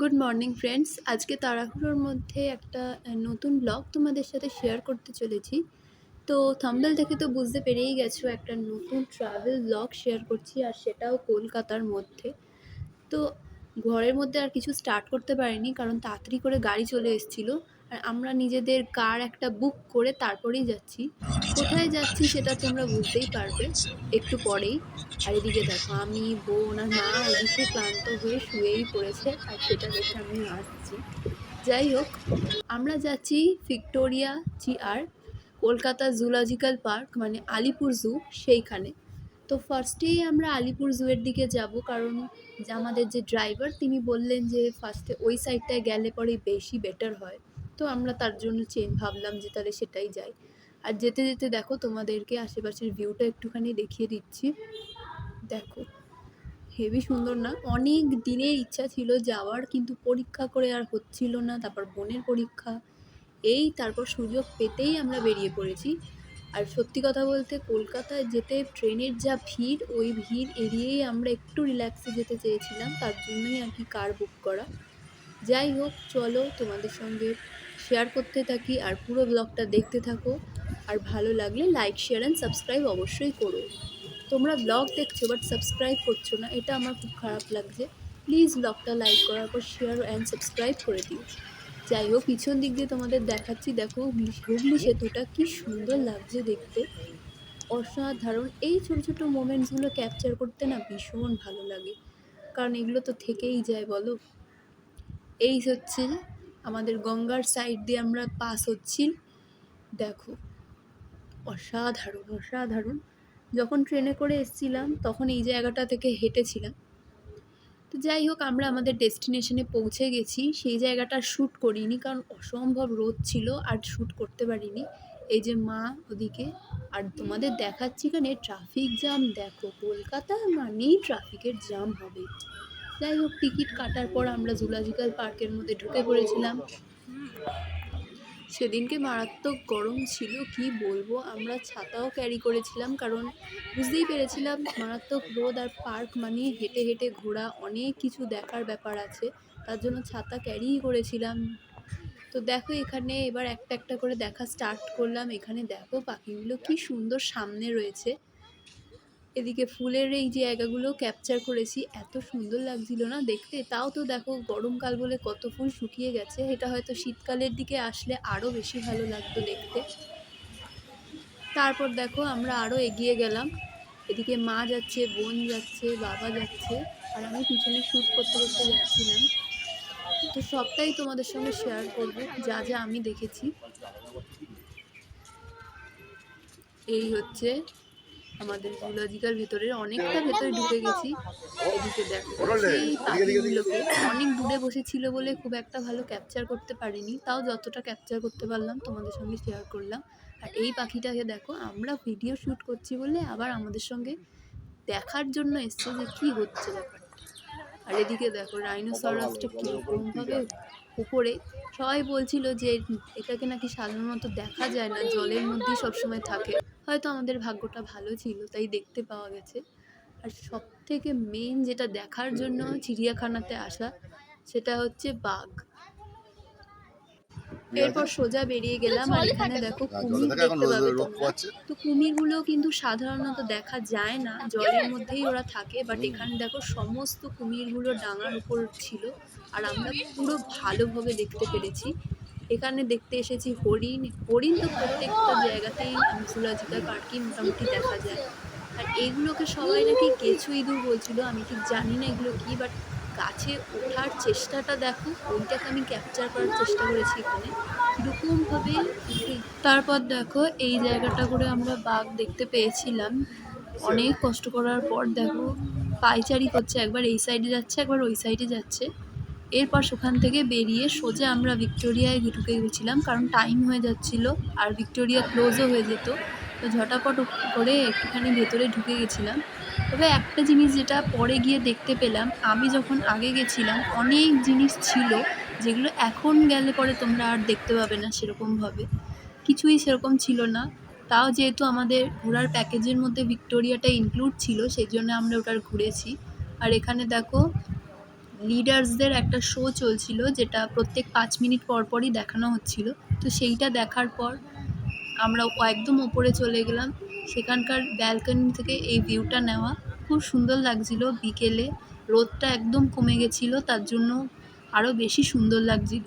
Good morning friends আজকে তাড়াহুড়োর মধ্যে একটা নতুন ব্লগ তোমাদের সাথে শেয়ার করতে চলেছি। তো থাম্বেল দেখে তো বুঝতে পেরেই গেছো, একটা নতুন ট্রাভেল ব্লগ শেয়ার করছি, আর সেটাও কলকাতার মধ্যে। তো ঘরের মধ্যে আর কিছু স্টার্ট করতে পারিনি, কারণ তাড়াতাড়ি করে গাড়ি চলে এসেছিল। আমরা নিজেদের কার একটা বুক করে তারপরেই যাচ্ছি। কোথায় যাচ্ছি সেটা তোমরা বুঝতেই পারবে। একটু পরেই। আর এদিকে দেখো আমি বোন আর মা এদিকে ক্লান্ত হয়ে শুয়েই পড়েছে আর সেটা দেখে আমি আসছি যাই হোক আমরা যাচ্ছি ভিক্টোরিয়া জিআর কলকাতা জুলজিক্যাল পার্ক মানে আলিপুর জু সেইখানে। তো ফার্স্টেই আমরা আলিপুর জুয়ের দিকে যাব কারণ যে আমাদের যে ড্রাইভার তিনি বললেন যে ফার্স্টে ওই সাইডটায় গেলে পরে বেশি বেটার হয়। তো আমরা তার জন্য চেন ভাবলাম যে তাহলে সেটাই যাই। আর যেতে যেতে দেখো তোমাদেরকে আশেপাশের ভিউটা একটুখানি দেখিয়ে দিচ্ছি। দেখো হেভি সুন্দর না? অনেক দিনের ইচ্ছা ছিল যাওয়ার, কিন্তু পরীক্ষা করে আর হচ্ছিল না, তারপর বোনের পরীক্ষা। এই তারপর সুযোগ পেতেই আমরা বেরিয়ে পড়েছি। আর সত্যি কথা বলতে কলকাতায় যেতে ট্রেনের যা ভিড়, ওই ভিড় এড়িয়েই আমরা একটু রিল্যাক্সে যেতে চেয়েছিলাম। তার জন্যই আর কি কার বুক করা। যাই হোক, চলো তোমাদের সঙ্গে শেয়ার করতে থাকি আর পুরো ব্লগটা দেখতে থাকো। আর ভালো লাগলে লাইক শেয়ার অ্যান্ড সাবস্ক্রাইব অবশ্যই করো। তোমরা ব্লগ দেখছ বাট সাবস্ক্রাইব করছ না, এটা আমার খুব খারাপ লাগছে। প্লিজ ব্লগটা লাইক করার পর শেয়ার অ্যান্ড সাবস্ক্রাইব করে দিও। যাই হোক, পিছন দিক দিয়ে তোমাদের দেখাচ্ছি, দেখো হুগলি সেতুটা কি সুন্দর লাগছে দেখতে। অসাধারণ। এই ছোটো ছোটো মোমেন্টসগুলো ক্যাপচার করতে না ভীষণ ভালো লাগে। কারণ এগুলো তো থেকেই যায় বলো। এই হচ্ছে আমাদের গঙ্গার সাইড দিয়ে আমরা পাস হচ্ছি। দেখো, অসাধারণ অসাধারণ। যখন ট্রেনে করে এসেছিলাম, তখন এই জায়গাটা থেকে হেঁটেছিলাম। তো যাই হোক, আমরা আমাদের ডেস্টিনেশনে পৌঁছে গেছি। সেই জায়গাটা শ্যুট করিনি, কারণ অসম্ভব রোদ ছিল, আর শ্যুট করতে পারিনি। এই যে মা ওদিকে, আর তোমাদের দেখাচ্ছি এখানে ট্রাফিক জ্যাম দেখো, কলকাতা মানেই ট্রাফিকের জ্যাম হবে। যাই হোক, টিকিট কাটার পর আমরা জুলজিক্যাল পার্কের মধ্যে ঢুকে পড়েছিলাম। সেদিনকে মারাত্মক গরম ছিল, কি বলব? আমরা ছাতাও ক্যারি করেছিলাম, কারণ বুঝতেই পেরেছিলাম মারাত্মক রোদ আর পার্ক মানে হেঁটে হেঁটে ঘোরা অনেক কিছু দেখার ব্যাপার আছে, তার জন্য ছাতা ক্যারিই করেছিলাম। তো দেখো, এখানে এবার একটা একটা করে দেখা স্টার্ট করলাম, এখানে দেখো পাখিগুলো কি সুন্দর সামনে রয়েছে। এদিকে ফুলের এই জায়গাগুলো ক্যাপচার করেছি। এত সুন্দর লাগছিল না দেখতে। তাও তো দেখো গরমকাল বলে কত ফুল শুকিয়ে গেছে। এটা হয়তো শীতকালের দিকে আসলে আরও বেশি ভালো লাগতো দেখতে। তারপর দেখো আমরা আরও এগিয়ে গেলাম। এদিকে মা যাচ্ছে, বোন যাচ্ছে, বাবা যাচ্ছে। আর আমি পিছনে শ্যুট করতে করতে যাচ্ছিলাম। তো সবটাই তোমাদের সঙ্গে শেয়ার করব। যা যা আমি দেখেছি। এই হচ্ছে আমাদের জুলজিক্যাল ভেতরের অনেকটা ভেতরে ঢুকে গেছি। এদিকে দেখো সেই পাখিগুলোকে অনেক দূরে বসেছিল বলে খুব একটা ভালো ক্যাপচার করতে পারিনি। তাও যতটা ক্যাপচার করতে পারলাম তোমাদের সঙ্গে শেয়ার করলাম। আর এই পাখিটাকে দেখো আমরা ভিডিও শ্যুট করছি বলে আবার আমাদের সঙ্গে দেখার জন্য এসছে যে কী হচ্ছে ব্যাপারটা। আর এদিকে দেখো রাইনোসরাসটা কীরকমভাবে উপরে সবাই বলছিল যে এটাকে নাকি সাধারণত দেখা যায় না জলের মধ্যেই সবসময় থাকে। হয়তো আমাদের ভাগ্যটা ভালো ছিল তাই দেখতে পাওয়া গেছে। আর সব থেকে মেন যেটা দেখার জন্য চিড়িয়াখানাতে আসা সেটা হচ্ছে বাঘ। এরপর সোজা বেরিয়ে গেলাম আর এখানে দেখো কুমির দেখতে পাবে তোমরা। তো কুমিরগুলো কিন্তু সাধারণত দেখা যায় না জলের মধ্যেই ওরা থাকে বাট এখানে দেখো সমস্ত কুমিরগুলো ডাঙার উপর ছিল আর আমরা পুরো ভালোভাবে দেখতে পেরেছি। এখানে দেখতে এসেছি হরিণ। হরিণ তো প্রত্যেকটা জায়গাতেই জুলজিক্যাল পার্কেই মোটামুটি দেখা যায়। আর এগুলোকে সবাই নাকি কেঁচো ইঁদুর বলছিল, আমি ঠিক জানি না এগুলো কী বাট গাছে ওঠার চেষ্টাটা দেখো, ওইটাকে আমি ক্যাপচার করার চেষ্টা করেছি এখানে। কীরকমভাবে তারপর দেখো, এই জায়গাটা করে আমরা বাঘ দেখতে পেয়েছিলাম। অনেক কষ্ট করার পর দেখো পাইচারি করছে, একবার এই সাইডে যাচ্ছে, একবার ওই সাইডে যাচ্ছে। এরপর সেখান থেকে বেরিয়ে সোজা আমরা ভিক্টোরিয়ায় ঢুকে গেছিলাম, কারণ টাইম হয়ে যাচ্ছিল আর ভিক্টোরিয়া ক্লোজও হয়ে যেত। তো ঝটাপট করে একটুখানি ভেতরে ঢুকে গেছিলাম। তবে একটা জিনিস যেটা পরে গিয়ে দেখতে পেলাম, আমি যখন আগে গেছিলাম, অনেক জিনিস ছিল যেগুলো এখন গেলে পরে তোমরা আর দেখতে পাবে না সেরকমভাবে। কিছুই সেরকম ছিল না। তাও যেহেতু আমাদের ঘোরার প্যাকেজের মধ্যে ভিক্টোরিয়াটা ইনক্লুড ছিল, সেই জন্য আমরা ওটার ঘুরেছি। আর এখানে দেখো লিডার্সদের একটা শো চলছিল, যেটা প্রত্যেক পাঁচ মিনিট পর পরই দেখানো হচ্ছিল। তো সেইটা দেখার পর আমরা একদম ওপরে চলে গেলাম। সেখানকার ব্যালকনি থেকে এই ভিউটা নেওয়া খুব সুন্দর লাগছিল। বিকেলে রোদটা একদম কমে গেছিল, তার জন্য আরও বেশি সুন্দর লাগছিল।